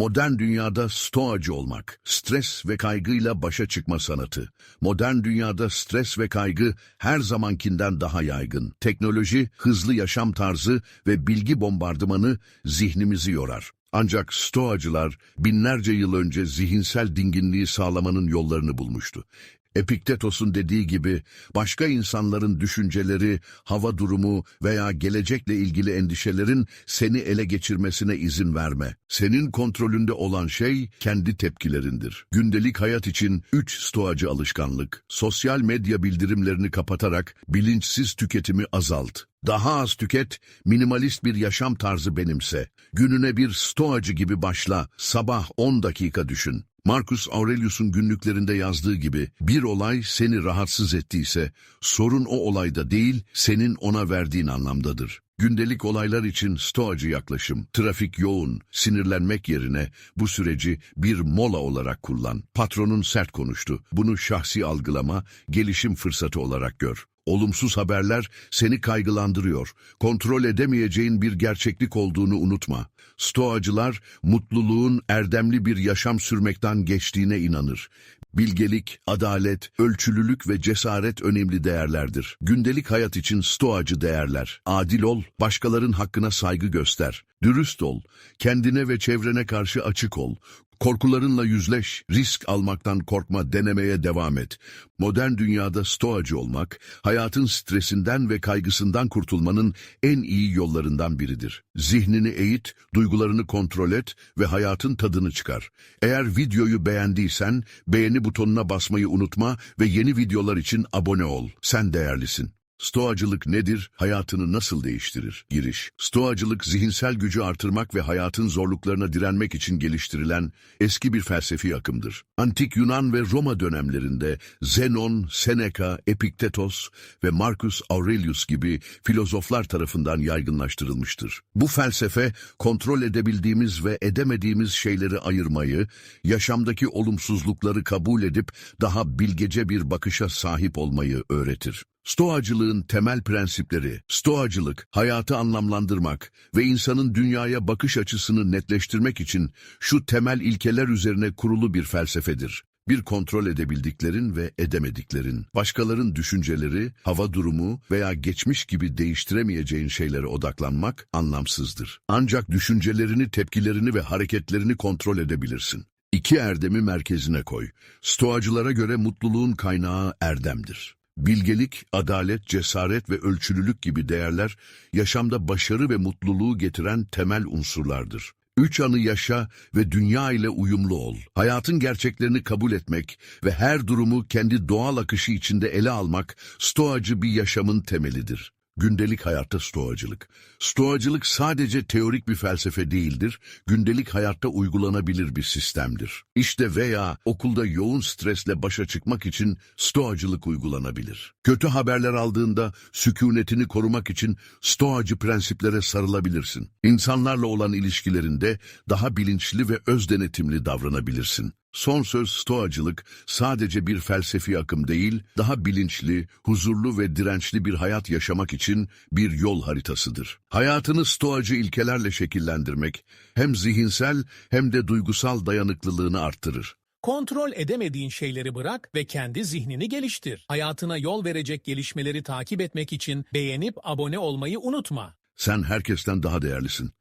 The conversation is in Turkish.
Modern dünyada stoacı olmak, stres ve kaygıyla başa çıkma sanatı. Modern dünyada stres ve kaygı her zamankinden daha yaygın. Teknoloji, hızlı yaşam tarzı ve bilgi bombardımanı zihnimizi yorar. Ancak stoacılar binlerce yıl önce zihinsel dinginliği sağlamanın yollarını bulmuştu. Epiktetos'un dediği gibi başka insanların düşünceleri, hava durumu veya gelecekle ilgili endişelerin seni ele geçirmesine izin verme. Senin kontrolünde olan şey kendi tepkilerindir. Gündelik hayat için 3 stoacı alışkanlık. Sosyal medya bildirimlerini kapatarak bilinçsiz tüketimi azalt. Daha az tüket, minimalist bir yaşam tarzı benimse. Gününe bir stoacı gibi başla, sabah 10 dakika düşün. Marcus Aurelius'un günlüklerinde yazdığı gibi bir olay seni rahatsız ettiyse sorun o olayda değil senin ona verdiğin anlamdadır. Gündelik olaylar için stoacı yaklaşım, trafik yoğun, sinirlenmek yerine bu süreci bir mola olarak kullan. Patronun sert konuştu. Bunu şahsi algılama, gelişim fırsatı olarak gör. Olumsuz haberler seni kaygılandırıyor. Kontrol edemeyeceğin bir gerçeklik olduğunu unutma. Stoacılar mutluluğun erdemli bir yaşam sürmekten geçtiğine inanır. Bilgelik, adalet, ölçülülük ve cesaret önemli değerlerdir. Gündelik hayat için stoacı değerler. Adil ol, başkaların hakkına saygı göster. Dürüst ol, kendine ve çevrene karşı açık ol. Korkularınla yüzleş, risk almaktan korkma, denemeye devam et. Modern dünyada stoacı olmak, hayatın stresinden ve kaygısından kurtulmanın en iyi yollarından biridir. Zihnini eğit, duygularını kontrol et ve hayatın tadını çıkar. Eğer videoyu beğendiysen, beğeni butonuna basmayı unutma ve yeni videolar için abone ol. Sen değerlisin. Stoacılık nedir? Hayatını nasıl değiştirir? Giriş. Stoacılık zihinsel gücü artırmak ve hayatın zorluklarına direnmek için geliştirilen eski bir felsefi akımdır. Antik Yunan ve Roma dönemlerinde Zenon, Seneca, Epiktetos ve Marcus Aurelius gibi filozoflar tarafından yaygınlaştırılmıştır. Bu felsefe kontrol edebildiğimiz ve edemediğimiz şeyleri ayırmayı, yaşamdaki olumsuzlukları kabul edip daha bilgece bir bakışa sahip olmayı öğretir. Stoacılığın temel prensipleri, stoacılık, hayatı anlamlandırmak ve insanın dünyaya bakış açısını netleştirmek için şu temel ilkeler üzerine kurulu bir felsefedir. Bir kontrol edebildiklerin ve edemediklerin, başkaların düşünceleri, hava durumu veya geçmiş gibi değiştiremeyeceğin şeylere odaklanmak anlamsızdır. Ancak düşüncelerini, tepkilerini ve hareketlerini kontrol edebilirsin. İki erdemi merkezine koy. Stoacılara göre mutluluğun kaynağı erdemdir. Bilgelik, adalet, cesaret ve ölçülülük gibi değerler yaşamda başarı ve mutluluğu getiren temel unsurlardır. Üç anı yaşa ve dünya ile uyumlu ol. Hayatın gerçeklerini kabul etmek ve her durumu kendi doğal akışı içinde ele almak stoacı bir yaşamın temelidir. Gündelik hayatta stoacılık. Stoacılık sadece teorik bir felsefe değildir, gündelik hayatta uygulanabilir bir sistemdir. İşte veya okulda yoğun stresle başa çıkmak için stoacılık uygulanabilir. Kötü haberler aldığında sükunetini korumak için stoacı prensiplere sarılabilirsin. İnsanlarla olan ilişkilerinde daha bilinçli ve öz denetimli davranabilirsin. Son söz stoacılık sadece bir felsefi akım değil, daha bilinçli, huzurlu ve dirençli bir hayat yaşamak için bir yol haritasıdır. Hayatını stoacı ilkelerle şekillendirmek hem zihinsel hem de duygusal dayanıklılığını arttırır. Kontrol edemediğin şeyleri bırak ve kendi zihnini geliştir. Hayatına yol verecek gelişmeleri takip etmek için beğenip abone olmayı unutma. Sen herkesten daha değerlisin.